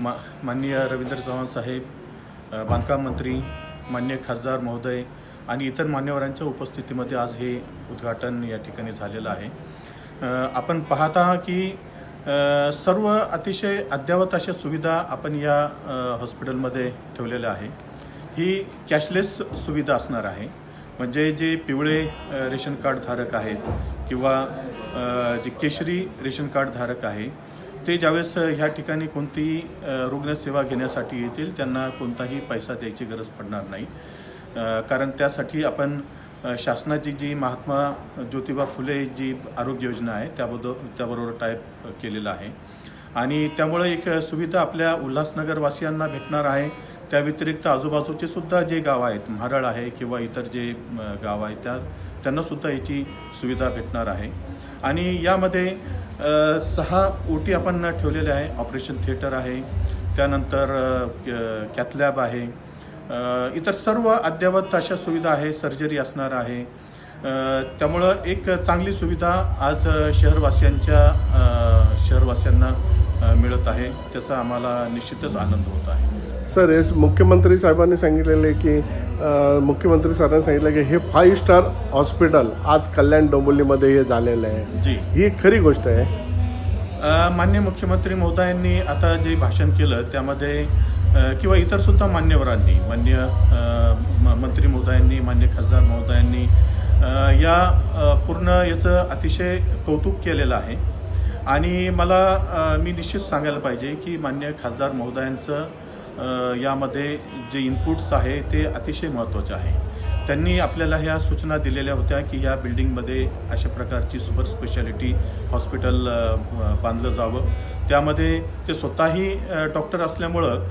मा माननीय रवींद्र चव्हाण साहेब बांधकाम मंत्री मान्य खासदार महोदय आणि इतर मान्यवरांच्या उपस्थितीमध्ये आज हे उद्घाटन या ठिकाणी झालेलं आहे. आपण पाहता की सर्व अतिशय अद्ययावत अशा सुविधा आपण या हॉस्पिटलमध्ये ठेवलेल्या आहे. ही कॅशलेस सुविधा असणार आहे. म्हणजे जे पिवळे रेशन कार्डधारक आहेत किंवा जे केशरी रेशन कार्डधारक आहे ते ज्यावेळेस ह्या ठिकाणी कोणतीही रुग्णसेवा घेण्यासाठी येतील त्यांना कोणताही पैसा द्यायची गरज पडणार नाही. कारण त्यासाठी आपण शासनाची जी महात्मा ज्योतिबा फुले जी आरोग्य योजना आहे त्याबद्दल त्याबरोबर टाईप केलेलं आहे. आणि त्यामुळे एक सुविधा आपल्या उल्हासनगरवासियांना भेटणार आहे. त्या व्यतिरिक्त आजूबाजूचे सुद्धा जे गाव आहेत म्हारळ आहे किंवा इतर जे गाव आहेत त्या त्यांनासुद्धा याची सुविधा भेटणार आहे. आणि यामध्ये सहा ओटी आपण ठेवलेल्या आहे. ऑपरेशन थिएटर आहे. त्यानंतर कॅथलॅब आहे. इतर सर्व अद्ययावत अशा सुविधा आहे. सर्जरी असणार आहे. त्यामुळं एक चांगली सुविधा आज शहरवासियांच्या शहरवासियांना मिळत आहे. त्याचा आम्हाला निश्चितच आनंद होत आहे. सर हे मुख्यमंत्री साहेबांनी सांगितलेले की मुख्यमंत्री सरांनी सांगितलं की हे फाईव्ह स्टार हॉस्पिटल आज कल्याण डोंबिवलीमध्ये हे झालेलं आहे. जी. ही खरी गोष्ट आहे? मान्य मुख्यमंत्री महोदयांनी आता जे भाषण केलं त्यामध्ये किंवा इतर सुद्धा मान्यवरांनी मान्य मंत्री महोदयांनी मान्य खासदार महोदयांनी या पूर्ण याचं अतिशय कौतुक केलेलं आहे. आणि मला मी निश्चित सांगायला पाहिजे की मान्य खासदार महोदयांचं यामध्ये जे इनपुट्स आहे ते अतिशय महत्त्वाचे आहे. त्यांनी आपल्याला ह्या सूचना दिलेल्या होत्या की या बिल्डिंगमध्ये अशा प्रकारची सुपर स्पेशालिटी हॉस्पिटल बांधलं जावं. त्यामध्ये ते स्वतःही डॉक्टर असल्यामुळं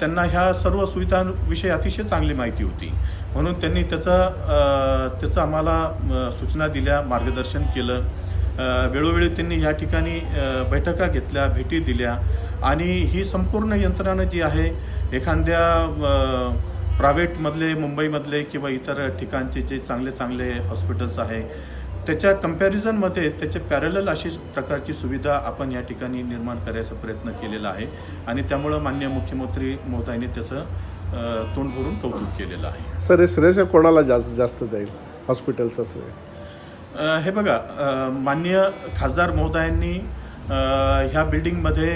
त्यांना ह्या सर्व सुविधांविषयी अतिशय चांगली माहिती होती. म्हणून त्यांनी त्याचं त्याचं आम्हाला सूचना दिल्या मार्गदर्शन केलं. वेळोवेळी त्यांनी या ठिकाणी बैठका घेतल्या भेटी दिल्या आणि ही संपूर्ण यंत्रणा जी आहे एखाद्या प्रायव्हेटमधले मुंबईमधले किंवा इतर ठिकाणचे जे चांगले चांगले हॉस्पिटल्स आहे त्याच्या कम्पॅरिझनमध्ये त्याचे पॅरलल अशी प्रकारची सुविधा आपण या ठिकाणी निर्माण करायचा प्रयत्न केलेला आहे आणि त्यामुळं मान्य मुख्यमंत्री महोदयांनी त्याचं तोंड भरून कौतुक केलेलं आहे. सर हे श्रेय कोणाला जास्त जास्त जाईल? हॉस्पिटलचं श्रेय? हे बघा मान्य खासदार महोदयांनी ह्या बिल्डिंगमध्ये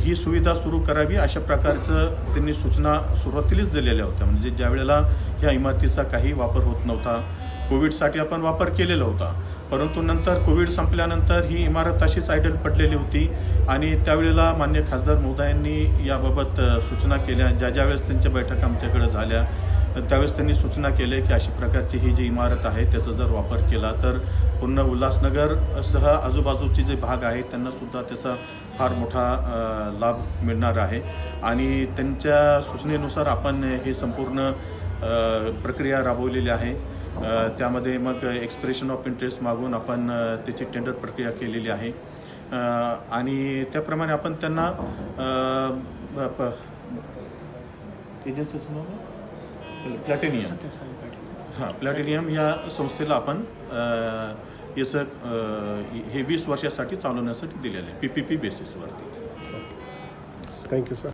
ही सुविधा सुरू करावी अशा प्रकारचं त्यांनी सूचना सुरुवातीलाच दिलेल्या होत्या. म्हणजे ज्या वेळेला ह्या इमारतीचा काही वापर होत नव्हता कोविडसाठी आपण वापर केलेला होता. परंतु नंतर कोविड संपल्यानंतर ही इमारत अशीच आयडल पडलेली होती आणि त्यावेळेला मान्य खासदार महोदयांनी याबाबत सूचना केल्या. ज्या ज्यावेळेस त्यांच्या बैठका आमच्याकडे झाल्या त्यावेळेस त्यांनी सूचना केल्या की अशा प्रकारची ही जी इमारत आहे त्याचा जर वापर केला तर पूर्ण उल्हासनगर सह आजूबाजूचे जे भाग आहेत त्यांनासुद्धा त्याचा फार मोठा लाभ मिळणार आहे. आणि त्यांच्या सूचनेनुसार आपण हे संपूर्ण प्रक्रिया राबवलेली आहे. त्यामध्ये मग एक्सप्रेशन ऑफ इंटरेस्ट मागून आपण त्याची टेंडर प्रक्रिया केलेली आहे. आणि त्याप्रमाणे आपण त्यांना एजन्सीचं नाव प्लॅटिनियम. हां प्लॅटिनियम या संस्थेला आपण याचं हे वीस वर्षासाठी चालवण्यासाठी दिलेलं आहे P P P बेसिसवरती. Thank you sir